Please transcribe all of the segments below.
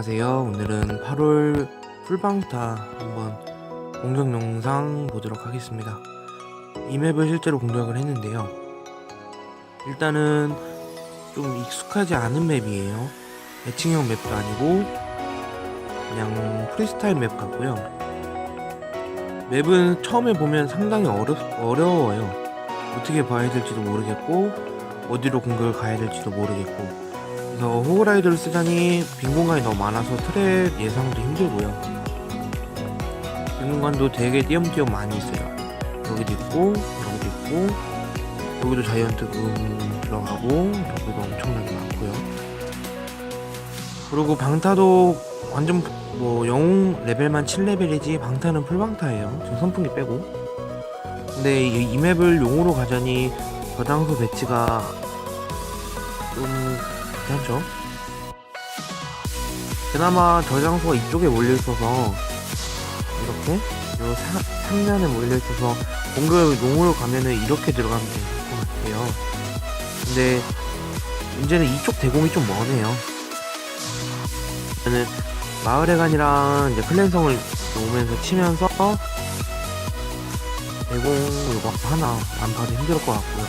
안녕하세요. 오늘은 8월 풀방타 한번 공격 영상 보도록 하겠습니다. 이 맵을 실제로 공격을 했는데요. 일단은 좀 익숙하지 않은 맵이에요. 대칭형 맵도 아니고 그냥 프리스타일 맵 같고요. 맵은 처음에 보면 상당히 어렵, 어려워요. 어떻게 봐야 될지도 모르겠고 어디로 공격을 가야 될지도 모르겠고 그래서 호그라이더를 쓰자니 빈 공간이 너무 많아서 트랩 예상도 힘들고요. 빈 공간도 되게 띄엄띄엄 많이 있어요. 여기도 있고, 여기도 있고, 여기도 자이언트 금 들어가고, 여기도 엄청나게 많고요. 그리고 방타도 완전 뭐 영웅 레벨만 7레벨이지 방타는 풀방타예요. 지금 선풍기 빼고. 근데 이, 이 맵을 용으로 가자니 저장소 배치가 좀 괜찮죠? 그나마 저장소가 이쪽에 몰려 있어서 이렇게 요 사- 상면에 몰려 있어서 공격을 용으로 가면은 이렇게 들어가면 될 것 같아요. 근데 문제는 이쪽 대공이 좀 머네요. 저는 마을회관이랑 이제 클랜성을 오면서 치면서 대공 이거 하나 안 봐도 힘들 것 같고요.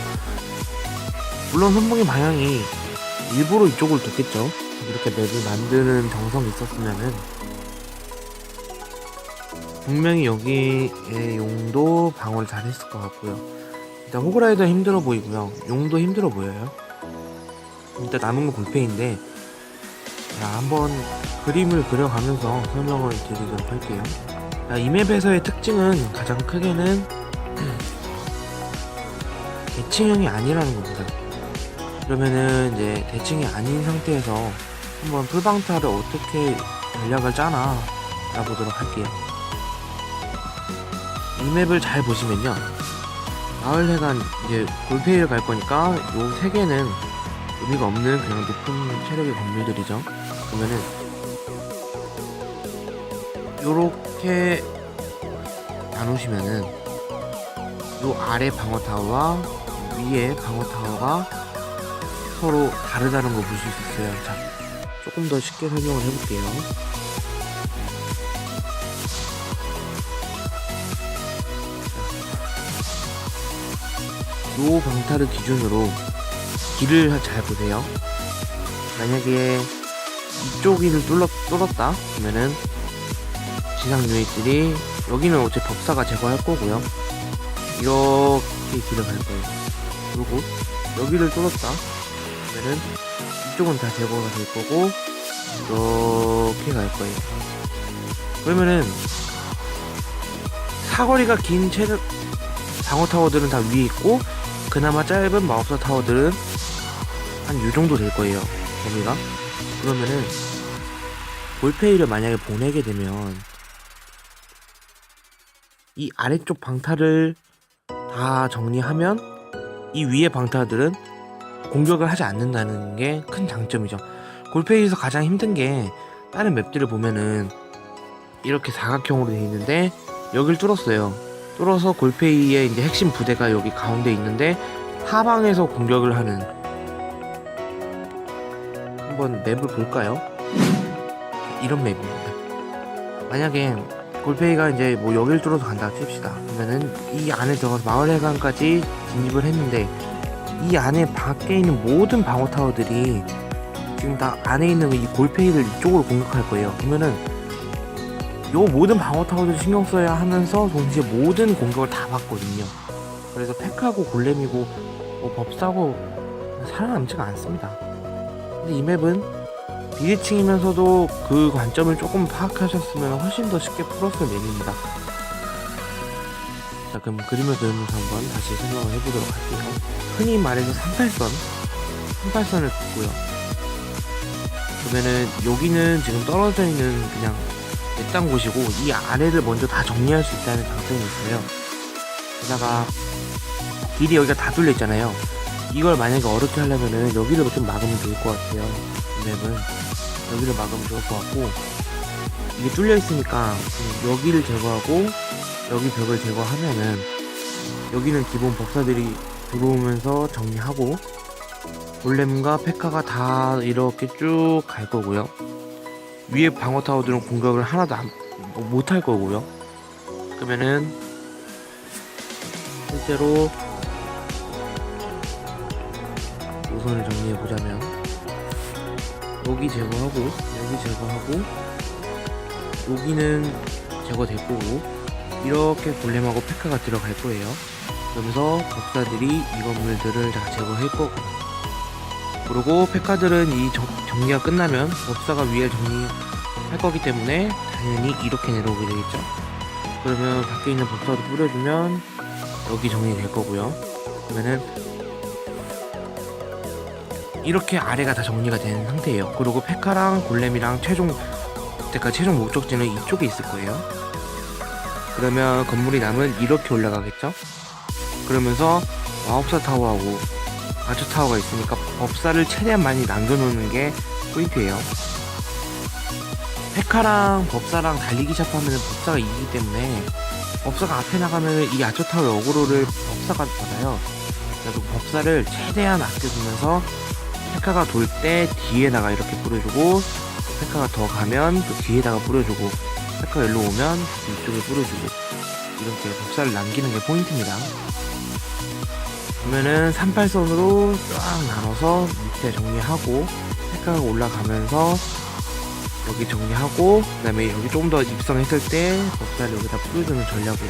물론 선봉의 방향이 일부러 이쪽을 뒀겠죠. 이렇게 맵을 만드는 정성이 있었으면은 분명히 여기에 용도 방어를 잘 했을 것 같고요. 일단 호그라이더 힘들어 보이고요. 용도 힘들어 보여요. 일단 남은 건 볼페인데 자 한번 그림을 그려가면서 설명을 드리도록 할게요. 자, 이 맵에서의 특징은 가장 크게는 대칭형이 아니라는 겁니다. 그러면은 이제 대칭이 아닌 상태에서 한번 풀방타를 어떻게 전략을 짜나 알아보도록 할게요. 이 맵을 잘 보시면요. 마을회관 이제 골페이를 갈 거니까 요 세 개는 의미가 없는 그냥 높은 체력의 건물들이죠. 그러면은 요렇게 나누시면은 요 아래 방어 타워와 위에 방어 타워가 서로 다르다는 거 보실 수 있어요. 자, 조금 더 쉽게 설명을 해볼게요. 요 방타를 기준으로 길을 잘 보세요. 만약에 이쪽 길을 뚫었, 뚫었다 그러면은 지상 유닛들이 여기는 어차피 법사가 제거할 거고요. 이렇게 길을 갈 거예요. 그리고 여기를 뚫었다 그러면은 이쪽은 다 제거가 될 거고 이렇게 갈 거예요. 그러면은 사거리가 긴 체력 방어 타워들은 다 위에 있고 그나마 짧은 마법사 타워들은 한 요 정도 될 거예요. 범위가. 그러면은 볼페이를 만약에 보내게 되면 이 아래쪽 방타를 다 정리하면 이 위에 방타들은 공격을 하지 않는다는 게 큰 장점이죠. 골페이에서 가장 힘든 게 다른 맵들을 보면은 이렇게 사각형으로 되어 있는데 여길 뚫었어요. 뚫어서 골페이의 이제 핵심 부대가 여기 가운데 있는데 하방에서 공격을 하는 한번 맵을 볼까요? 이런 맵입니다. 만약에 골페이가 이제 뭐 여길 뚫어서 간다 칩시다. 그러면은 이 안에 들어가서 마을회관까지 진입을 했는데 이 안에 밖에 있는 모든 방어 타워들이 지금 다 안에 있는 이 골페이를 이쪽으로 공격할 거예요. 그러면은 요 모든 방어 타워들 신경 써야 하면서 동시에 모든 공격을 다 받거든요. 그래서 팩하고 골렘이고 뭐 법사고 살아남지가 않습니다. 근데 이 맵은 비리칭이면서도 그 관점을 조금 파악하셨으면 훨씬 더 쉽게 풀었을 맵입니다. 자 그럼 그림을 그리면서 한번 다시 설명을 해보도록 할게요. 흔히 말해서 38선, 38선을 긋고요. 그러면은 여기는 지금 떨어져 있는 그냥 외딴 곳이고 이 아래를 먼저 다 정리할 수 있다는 장점이 있어요. 게다가 길이 여기가 다 뚫려 있잖아요. 이걸 만약에 어렵게 하려면은 여기를 좀 막으면 좋을 것 같아요. 이 맵은 여기를 막으면 좋을 것 같고 이게 뚫려 있으니까 여기를 제거하고 여기 벽을 제거하면은 여기는 기본 법사들이 들어오면서 정리하고 골렘과 페카가 다 이렇게 쭉 갈 거고요. 위에 방어 타워들은 공격을 하나도 안, 뭐 못할 거고요. 그러면은 실제로 우선을 정리해 보자면 여기 제거하고 여기 제거하고 여기는 제거될 거고 이렇게 골렘하고 페카가 들어갈 거예요. 그러면서 법사들이 이 건물들을 다 제거할 거고 그리고 페카들은 이 정, 정리가 끝나면 법사가 위에 정리할 거기 때문에 당연히 이렇게 내려오게 되겠죠. 그러면 밖에 있는 법사도 뿌려주면 여기 정리될 거고요. 그러면은 이렇게 아래가 다 정리가 된 상태예요. 그리고 페카랑 골렘이랑 최종 그때까지 최종 목적지는 이쪽에 있을 거예요. 그러면 건물이 남은 이렇게 올라가겠죠? 그러면서 마법사 타워하고 아처 타워가 있으니까 법사를 최대한 많이 남겨놓는 게 포인트예요. 페카랑 법사랑 달리기 시작하면 법사가 이기기 때문에 법사가 앞에 나가면 이 아처 타워의 어그로를 법사가 받아요. 그래서 법사를 최대한 아껴두면서 페카가 돌 때 뒤에다가 이렇게 뿌려주고 페카가 더 가면 또 뒤에다가 뿌려주고 페카가 일로 오면 이쪽에 뿌려주고 이렇게 법사를 남기는 게 포인트입니다. 그러면은 38선으로 쫙 나눠서 밑에 정리하고 페카가 올라가면서 여기 정리하고 그 다음에 여기 조금 더 입성했을 때 법사를 여기다 뿌려주는 전략으로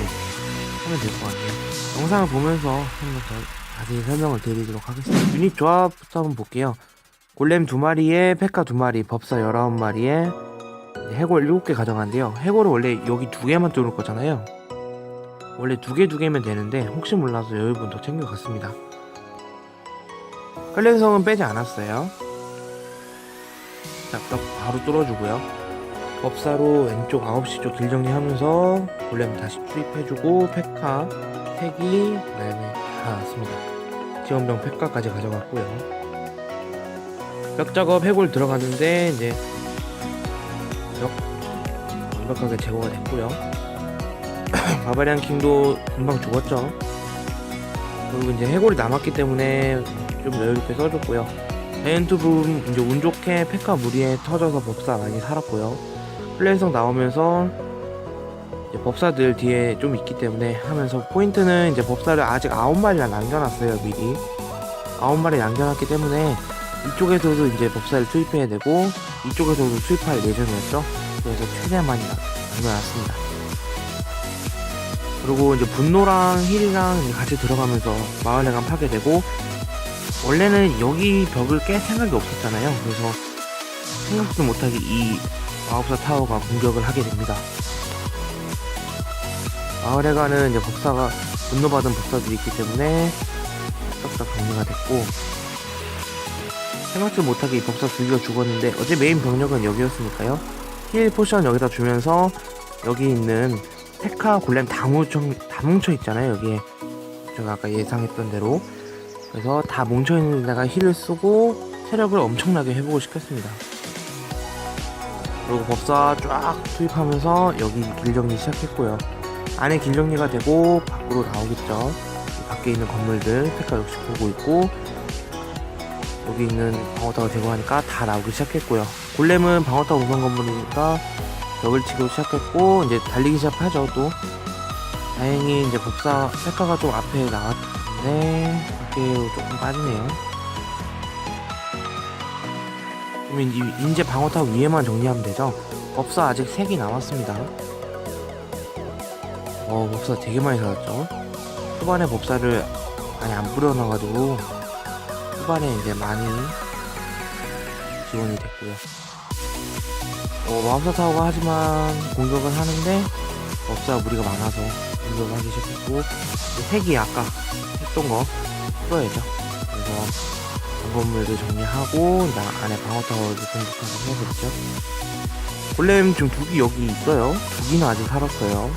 하면 될 것 같아요. 영상을 보면서 한번 더 자세히 설명을 드리도록 하겠습니다. 유닛 조합부터 한번 볼게요. 골렘 두 마리에 페카 두 마리, 법사 19마리에 해골 7개 가져간대요. 해골은 원래 여기 두 개만 뚫을 거잖아요. 원래 두 개 두 개면 되는데 혹시 몰라서 여유분 더 챙겨갔습니다. 끌렌성은 빼지 않았어요. 자, 딱 바로 뚫어주고요. 법사로 왼쪽 9시 쪽 길 정리하면서 골렘 다시 투입해주고 페카, 택이, 그 다음에 다 왔습니다. 지원병 페카까지 가져갔고요. 벽 작업 해골 들어갔는데 이제 벽 완벽하게 제거가 됐고요. 바바리안 킹도 금방 죽었죠. 그리고 이제 해골이 남았기 때문에 좀 여유있게 써줬고요. 자이언트 부분 이제 운 좋게 페카 무리에 터져서 법사 많이 살았고요. 플레이성 나오면서 법사들 뒤에 좀 있기 때문에 하면서 포인트는 이제 법사를 아직 9마리나 남겨놨어요 미리 9마리 남겨놨기 때문에 이쪽에서도 이제 법사를 투입해야 되고 이쪽에서도 투입할 예정이었죠? 그래서 최대한 많이 남- 남겨놨습니다. 그리고 이제 분노랑 힐이랑 같이 들어가면서 마을내관 파괴되고 원래는 여기 벽을 깰 생각이 없었잖아요. 그래서 생각도 못하게 이 마법사 타워가 공격을 하게 됩니다. 마을에 가는 이제 법사가 분노받은 법사들이 있기 때문에 싹싹 정리가 됐고 생각지 못하게 이 법사 두 개가 죽었는데 어제 메인 병력은 여기였으니까요. 힐 포션 여기다 주면서 여기 있는 테카 골렘 다 뭉쳐, 다 뭉쳐 있잖아요 여기에. 제가 아까 예상했던 대로. 그래서 다 뭉쳐 있는 데다가 힐을 쓰고 체력을 엄청나게 회복을 시켰습니다. 그리고 법사 쫙 투입하면서 여기 길 정리 시작했고요. 안에 길 정리가 되고 밖으로 나오겠죠. 이 밖에 있는 건물들 페카 역시 보고 있고 여기 있는 방어타워 제거하니까 다 나오기 시작했고요. 골렘은 방어타워 우선 건물이니까 벽을 치고 시작했고 이제 달리기 시작하죠 또. 다행히 이제 법사 페카가 좀 앞에 나왔는데 밖에로 조금 빠지네요. 그러면 이- 이제 방어타워 위에만 정리하면 되죠. 법사 아직 3개 남았습니다. 어 법사 되게 많이 살았죠 초반에 법사를 많이 안 뿌려놔가지고 후반에 이제 많이 지원이 됐고요. 어 마법사 타워가 하지만 공격을 하는데 법사 무리가 많아서 공격을 하기 시작했고 이제 핵이 아까 했던 거 풀어야죠. 그래서 건물들 정리하고 나 안에 방어 타워를 공격하고 해야겠죠. 골렘 지금 두기 여기 있어요. 두기는 아직 살았어요.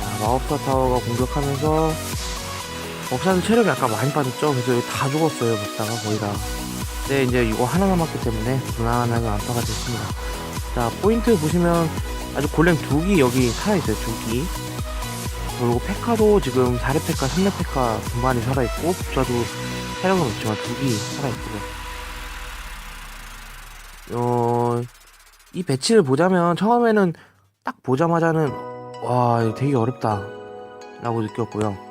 자, 마법사 타워가 공격하면서 법사는 체력이 아까 많이 빠졌죠. 그래서 여기 다 죽었어요. 법사가 거의 다. 근데 이제 이거 하나 남았기 때문에 무난하게 완파가 됐습니다. 자 포인트 보시면 아주 골렘 두기 여기 살아있어요. 두기. 그리고 페카도 지금 4렙 페카, 3렙 페카 두 마리 살아있고 법사도 체력은 없지만 두기 살아있고요. 어, 이 배치를 보자면 처음에는 딱 보자마자는 와 되게 어렵다 라고 느꼈고요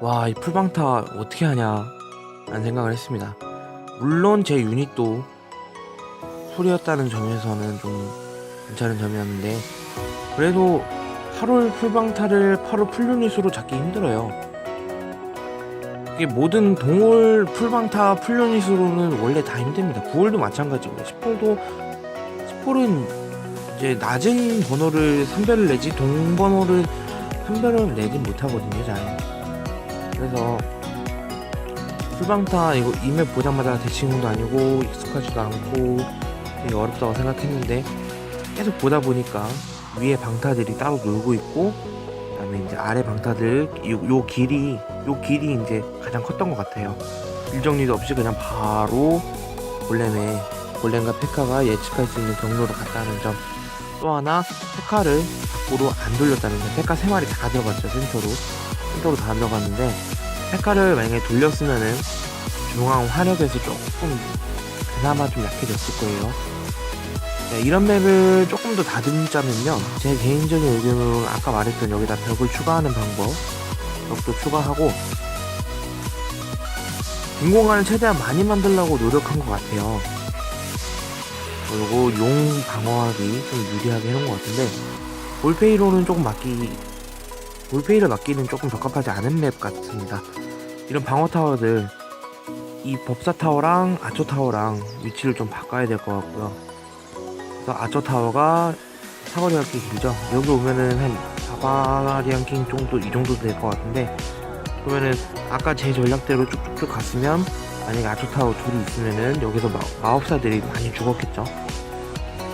와 이 풀방타 어떻게 하냐? 라는 생각을 했습니다. 물론 제 유닛도 풀이었다는 점에서는 좀 괜찮은 점이었는데 그래도 8월 풀방타를 8월 풀유닛으로 잡기 힘들어요. 이게 모든 동월 풀방타 풀유닛으로는 원래 다 힘듭니다. 9월도 마찬가지고요 10월도 10월은 이제 낮은 번호를 선별을 내지 동 번호를 선별을 내지 못하거든요 잘 그래서 풀방타 이거 이맵 보자마자 대칭도 아니고 익숙하지도 않고 되게 어렵다고 생각했는데 계속 보다 보니까 위에 방타들이 따로 놀고 있고 그다음에 이제 아래 방타들 요, 요 길이 요 길이 이제 가장 컸던 것 같아요. 길 정리도 없이 그냥 바로 골렘에 골렘과 페카가 예측할 수 있는 경로로 갔다는 점. 또 하나 페카를 밖으로 안 돌렸다는 점. 페카 3마리 다 들어갔죠 센터로 센터로 다 들어갔는데 페카를 만약에 돌렸으면은 중앙 화력에서 조금 그나마 좀 약해졌을 거예요. 네, 이런 맵을 조금 더 다듬자면요. 제 개인적인 의견으로는 아까 말했던 여기다 벽을 추가하는 방법 벽도 추가하고 빈 공간을 최대한 많이 만들려고 노력한 것 같아요. 그리고 용 방어하기 좀 유리하게 해놓은 것 같은데 볼페이로는 조금 막기 볼페이를 막기는 조금 적합하지 않은 맵 같습니다. 이런 방어 타워들 이 법사 타워랑 아초 타워랑 위치를 좀 바꿔야 될 것 같고요. 그래서 아초 타워가 사거리가 꽤 길죠? 여기 오면은 한 바바리안 킹 정도 이 정도 될 것 같은데 그러면은 아까 제 전략대로 쭉쭉쭉 갔으면 만약에 아초 타워 둘이 있으면은 여기서 마, 마법사들이 많이 죽었겠죠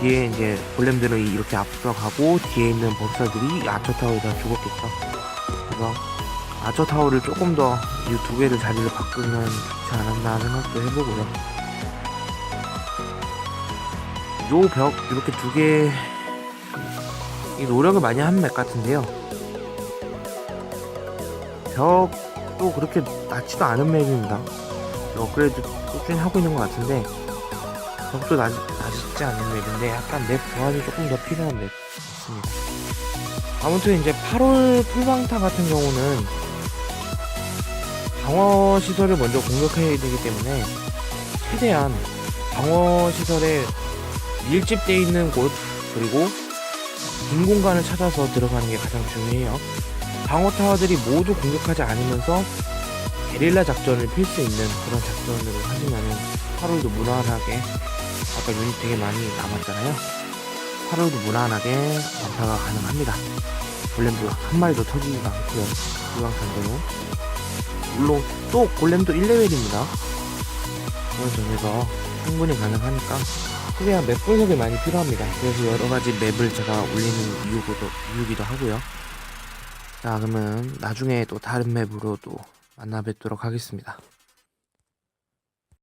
뒤에 이제 골렘들은 이렇게 앞서가고 뒤에 있는 법사들이 아초 타워에 다 죽었겠죠. 그래서 아초 타워를 조금 더 이 두 개를 자리를 바꾸면 좋지 않았나 생각도 해보고요. 요 벽 이렇게 두 개 이 노력을 많이 한 맵 같은데요. 벽도 그렇게 낮지도 않은 맵입니다. 업그레이드 꾸준히 하고 있는 것 같은데 벽도 낮, 낮지 않은 맵인데 약간 맵 보완이 조금 더 필요한 맵 같습니다 아무튼 이제 8월 풀방타 같은 경우는 방어 시설을 먼저 공격해야 되기 때문에 최대한 방어 시설에 밀집되어 있는 곳 그리고 빈 공간을 찾아서 들어가는 게 가장 중요해요. 방어 타워들이 모두 공격하지 않으면서 게릴라 작전을 필 수 있는 그런 작전으로 하시면은 8월도 무난하게 아까 유닛 되게 많이 남았잖아요. 8월도 무난하게 완파가 가능합니다. 골렘도 한 마리도 터지지가 않고요. 이왕산대로 물론 또 골렘도 1레벨입니다. 그런 점에서 충분히 가능하니까 최대한 맵 분석이 많이 필요합니다. 그래서 여러 가지 맵을 제가 올리는 이유기도, 이유기도 하고요. 자, 그러면 나중에 또 다른 맵으로 또 만나 뵙도록 하겠습니다.